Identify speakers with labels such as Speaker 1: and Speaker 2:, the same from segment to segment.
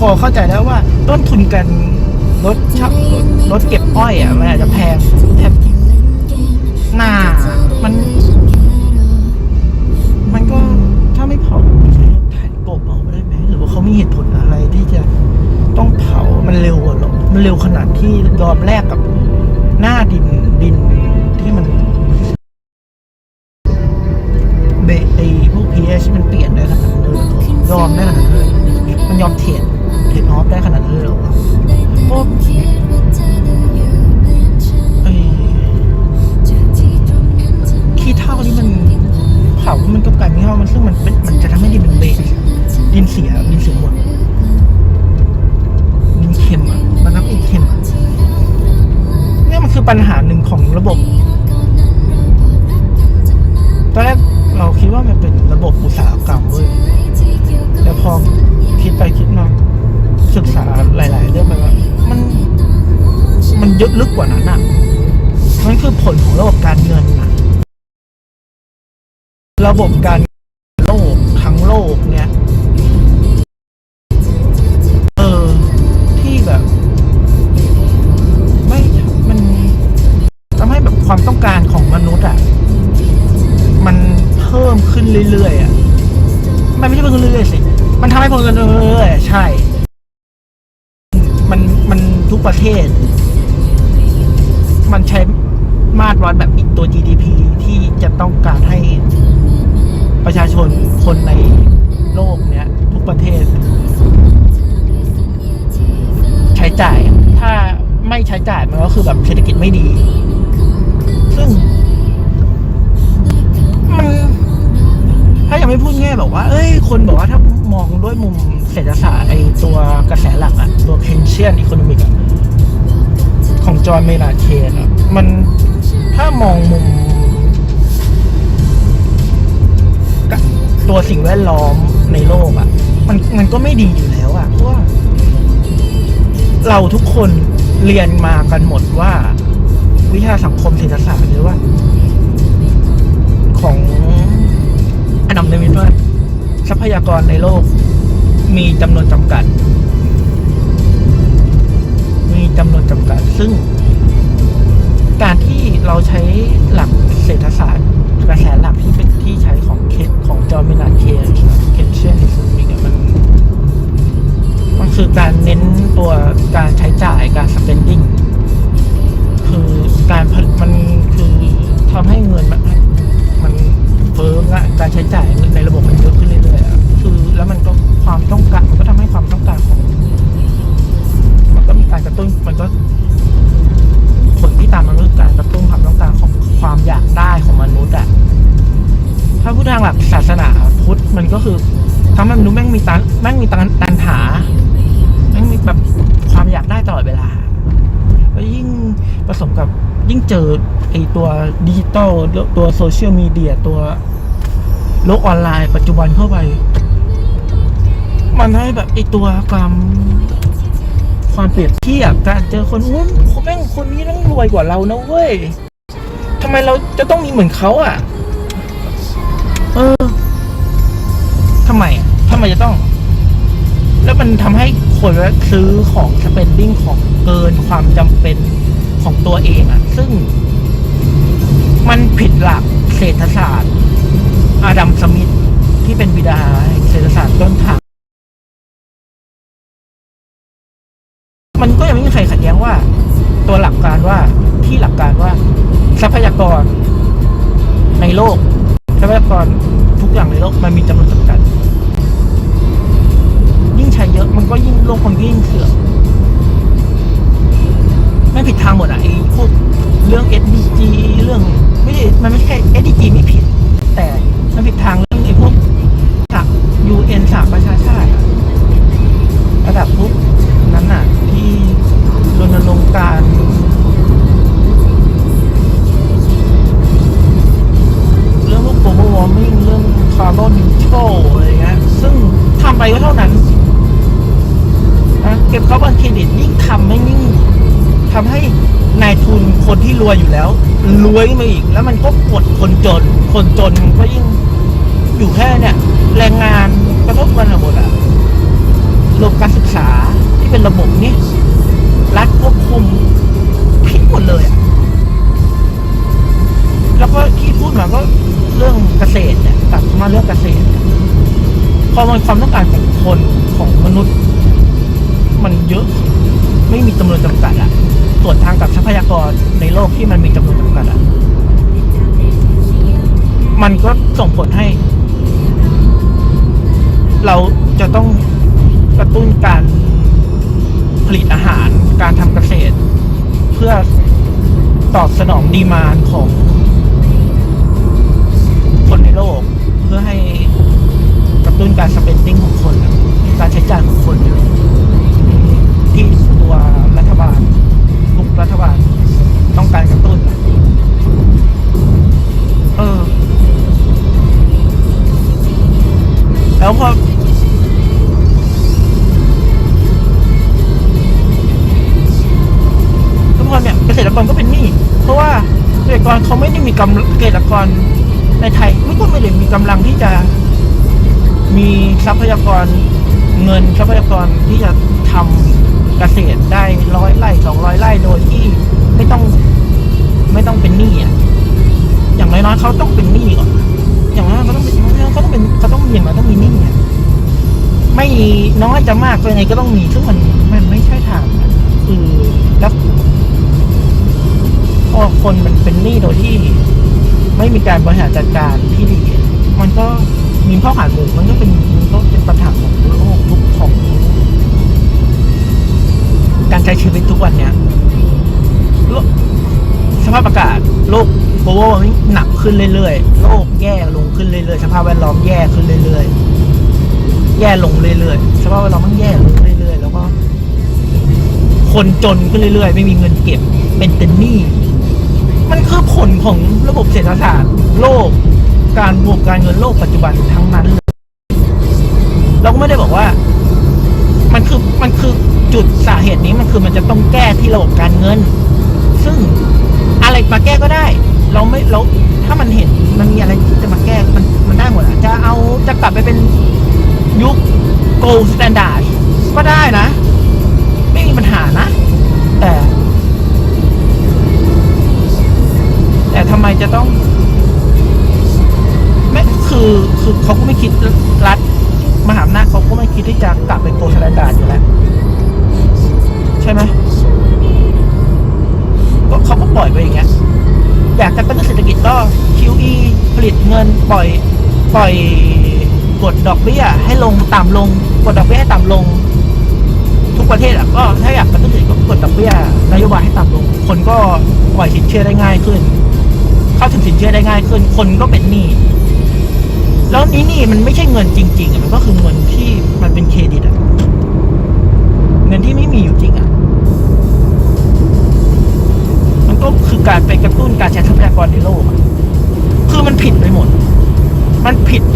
Speaker 1: พอเข้า
Speaker 2: ใจแล้วว่าต้นทุนการรถชับรถเก็บอ้อยอะมันอาจจะแพงแทบหน้ามัน มันก็ถ้าไม่เผาแผ่นกบเอาไปได้ไหมหรือว่าเขามีเหตุผลอะไรที่จะต้องเผามันเร็วอะหรอมันเร็วขนาดที่ยอมแลกกับหน้าดิน คือปัญหาหนึ่งของระบบ ตอนแรกเราคิดว่ามันเป็นระบบอุตสาหกรรมเว้ยแต่พอคิดไปคิดมาศึกษาหลาย ๆ เรื่องไปว่ามันมันยอะลึกกว่านั้นอะมันคือผลของระบบการเงินอะระบบการโลกทั้งโลก การของมนุษย์อะ มันเพิ่มขึ้นเรื่อยๆอะ มันไม่ใช่เพิ่มขึ้นเรื่อยๆสิ มันทำให้เพิ่มขึ้นเรื่อยๆใช่ มันมันทุกประเทศ มันใช้มาตรวัดแบบอีกตัว GDP ที่จะต้องการให้ประชาชนคนในโลกเนี้ย ทุกประเทศ ใช้จ่าย ถ้าไม่ใช้จ่ายมันก็คือแบบเศรษฐกิจไม่ดี ถ้ายังไม่พูดแง่แบบว่า เอ้ย คนบอกว่าถ้ามองด้วยมุมเศรษฐศาสตร์ไอตัวกระแสหลักอะตัว Keynesian Economic อะของจอห์นเมนาเคนอะมันถ้ามองมุม ตัวสิ่งแวดล้อมในโลกอะ่ะมันมันก็ไม่ดีอยู่แล้วอะเพราะว่า เราทุกคนเรียนมากันหมดว่า วิชาสังคมเศรษฐศาสตร์หรือว่า ของ อดัมเดวิดว่าทรัพยากรในโลก มีจำนวนจำกัด มีจำนวนจำกัด ซึ่ง การที่เราใช้หลักเศรษฐศาสตร์กระแสหลักที่เป็นที่ใช้ของเคสของจอร์มินาเคนเคนเชียนอิสุมิกมันมันคือการเน้นตัวการใช้จ่ายการ spending คือการมันคือทำให้เงินมัน การใช้จ่ายในระบบมันเยอะขึ้นเรื่อยๆคือแล้วมันก็ความต้องการมันก็ทำให้ความต้องการของมันก็มีการกระตุ้นมันก็ผลที่ตามมานก็คือการกระตุ้นความต้องการของความอยากได้ของมนุษย์อะถ้าพูดทางหลักศาสนาพุทธมันก็คือทำให้มนุษย์แม่งมีตันแม่งมีตันตันหาแม่งมีแบบความอยากได้ตลอดเวลาแล้วยิ่งผสมกับยิ่งเจอไอตัวดิจิตอลตัวโซเชียลมีเดียตัว โลกออนไลน์ปัจจุบันเข้าไป มันให้แบบไอตัวความความเปรียบเทียบการเจอคนอุ้นแม่งคนนี้ต้องรวยกว่าเรานะเว้ยทำไมเราจะต้องมีเหมือนเขาอะ เออทำไมอะทำไมจะต้อง แล้วมันทำให้คนซื้อของ spending ของเกินความจำเป็นของตัวเองอะ ซึ่งมันผิดหลักเศรษฐศาสตร์ อาดัมสมิธที่เป็นบิดาเศรษฐศาสตร์ต้นทางมันก็ยังไม่มีใครขัดแย้งว่า ตัวหลักการว่าที่หลักการว่า ทรัพยากรในโลก ทรัพยากรทุกอย่างในโลกมันมีจำนวนจำกัด ยิ่งใช้เยอะมันก็ยิ่งโลกมันยิ่งเสื่อมไม่ผิดทางหมดอะไอ้พวกเรื่อง SDG เรื่องไม่ได้มันไม่ใช่ SDG ไม่ผิด แต่มันผิดทางเรื่องไอ้พวกสัก UN สหประชาชาติระดับพว ที่รวยอยู่แล้วรวยขึ้นมาอีก แล้วมันก็กดคนจน คนจนก็ยิ่งอยู่แค่เนี่ย แรงงานกระทบกันหมดอะระบบการศึกษาที่เป็นระบบเนี้รัฐควบคุมผิดหมดเลยอะแล้วก็ที่พูดมาก็เรื่องเกษตรเนี่ยตัดมาเรื่องเกษตรพอมันความต้องการของคนของมนุษย์ มันเยอะ ไม่มีจำนวนจำกัดอะส่วนทางกับทรัพยากรในโลกที่มันมีจำนวนจำกัดอะมันก็ส่งผลให้ เราจะต้องกระตุ้นการผลิตอาหาร การทำเกษตร เพื่อตอบสนองดีมานของคนในโลก เพื่อให้กระตุ้นการ spending ของคน การใช้จ่ายของคนที่ ตัวรัฐบาลทุกรัฐบาลต้องการกระตุ้น เออ แล้วพอทุกคนเนี่ยเกษตรกรก็เป็นหนี้เพราะว่าเกษตรกรเขาไม่ได้มีกำเกษตรกรในไทยไม่ก็ไม่ได้มีกำลังที่จะมีทรัพยากรเงินทรัพยากรที่จะทำ เกษตรได้ร้อยไร่สองร้อยไร่โดยที่ไม่ต้องไม่ต้องเป็นหนี้อะ อย่างน้อยๆเขาต้องเป็นหนี้ก่อน อย่างน้อยเขาต้องเป็นเขาต้องเป็นเขาต้องอย่างน้อยต้องมีหนี้อะไม่น้อยจะมากก็ยังไงก็ต้องมีซึ่งมันมันไม่ใช่ทางคือแล้วพอคนมันเป็นหนี้โดยที่ ไม่มีการบริหารจัดการที่ดี มันก็มีข้อหาหมู่มันก็เป็นมันก็เป็นปัญหา การใช้ชีวิตทุกวันเนี้ยโลกสภาพอากาศโลกโกลบอลหนักขึ้นเรื่อยๆ โลกแย่ลงขึ้นเรื่อยๆ สภาพแวดล้อมแย่ขึ้นเรื่อยๆ แย่ลงเรื่อยๆ สภาพแวดล้อมมันแย่ลงเรื่อยๆ แล้วก็ คนจนขึ้นเรื่อยๆ ไม่มีเงินเก็บ เป็นเป็นหนี้ มันคือผลของระบบเศรษฐศาสตร์ โลก การบวกการเงินโลกปัจจุบันทั้งนั้น เราก็ไม่ได้บอกว่า มันคือมันคือ จุดสาเหตุนี้มันคือมันจะต้องแก้ที่ระบบการเงิน ซึ่งอะไรมาแก้ก็ได้ เราไม่เราถ้ามันเห็นมันมีอะไรที่จะมาแก้มันมันได้หมดอะจะเอาจะกลับไปเป็นยุค gold standard ก็ได้นะ ไม่มีปัญหานะ แต่ แต่ทำไมจะต้องไม่คือคือเขาก็ไม่คิดรัฐมหาอำนาจเขาก็ไม่คิดที่จะกลับไปโกลสแตนดาร์ดอยู่แล้ว ใช่ไหมก็เขาก็ปล่อยไปอย่างเงี้ยอยากจะกระตุ้นเศรษฐกิจก็ QE ผลิตเงินปล่อยปล่อยกดดอกเบี้ยให้ลงต่ำลงกดดอกเบี้ยให้ต่ำลง ทุกประเทศอะก็ถ้าอยากกระตุ้นเศรษฐกิจก็กดดอกเบี้ยนโยบายให้ต่ำลง คนก็ปล่อยสินเชื่อได้ง่ายขึ้น เข้าถึงสินเชื่อได้ง่ายขึ้น คนก็เป็นหนี้แล้วนี้นี่มันไม่ใช่เงินจริง ๆ มันก็คือเงินที่มันเป็นเครดิตอะ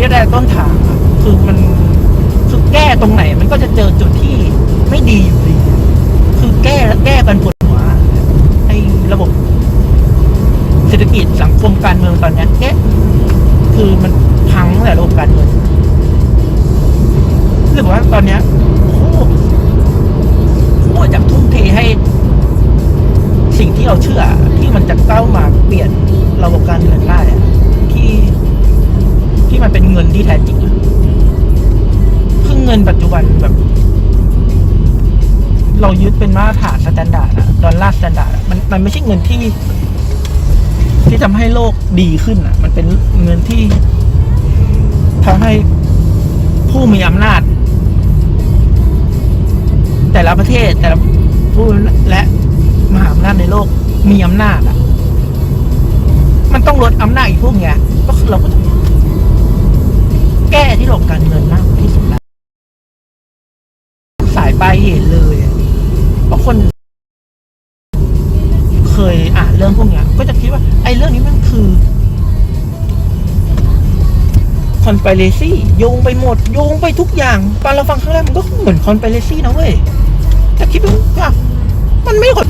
Speaker 2: ก็ได้ต้นทางคือมันคือแก้ตรงไหน มันก็จะเจอจุดที่ไม่ดีอยู่ดี คือแก้แก้กันปวดหัวไอ้ระบบ เศรษฐกิจสังคมการเมืองตอนนี้แก้คือมันพังแต่ระบบการเมืองรู้สึกว่าตอนเนี้ยโคตรโคตรจะทุ่มเทให้ สิ่งที่เราเชื่อที่มันจะก้าวมาเปลี่ยนระบบการเงินได้ ที่มันเป็นเงินที่แท้จริงอะคือเงินปัจจุบันแบบ เรายึดเป็นมาตรฐานสแตนดาร์ดอะดอลลาร์สแตนดาร์ดอะมันมันไม่ใช่เงินที่ ที่ทำให้โลกดีขึ้นอะมันเป็นเงินที่ทำให้ผู้มีอำนาจ แต่ละประเทศแต่ละผู้และมหาอำนาจในโลกมีอำนาจอะมันต้องลดอำนาจอีกพวกเนี้ยก็เราก็ต้อง แก้ที่ระบการเงินมากที่สุดแล้วสายปลายเหตุเลยเพราะคน เคยอ่านเรื่องพวกนี้ก็จะคิดว่า ไอ้เรื่องนี้มันคือคอนเปเรซี่โยงไปหมด โยงไปทุกอย่างตอนเราฟังครั้งแรกมันก็เหมือนคอนเปเรซี่นะเว้ยแต่คิดว่ามันไม่หด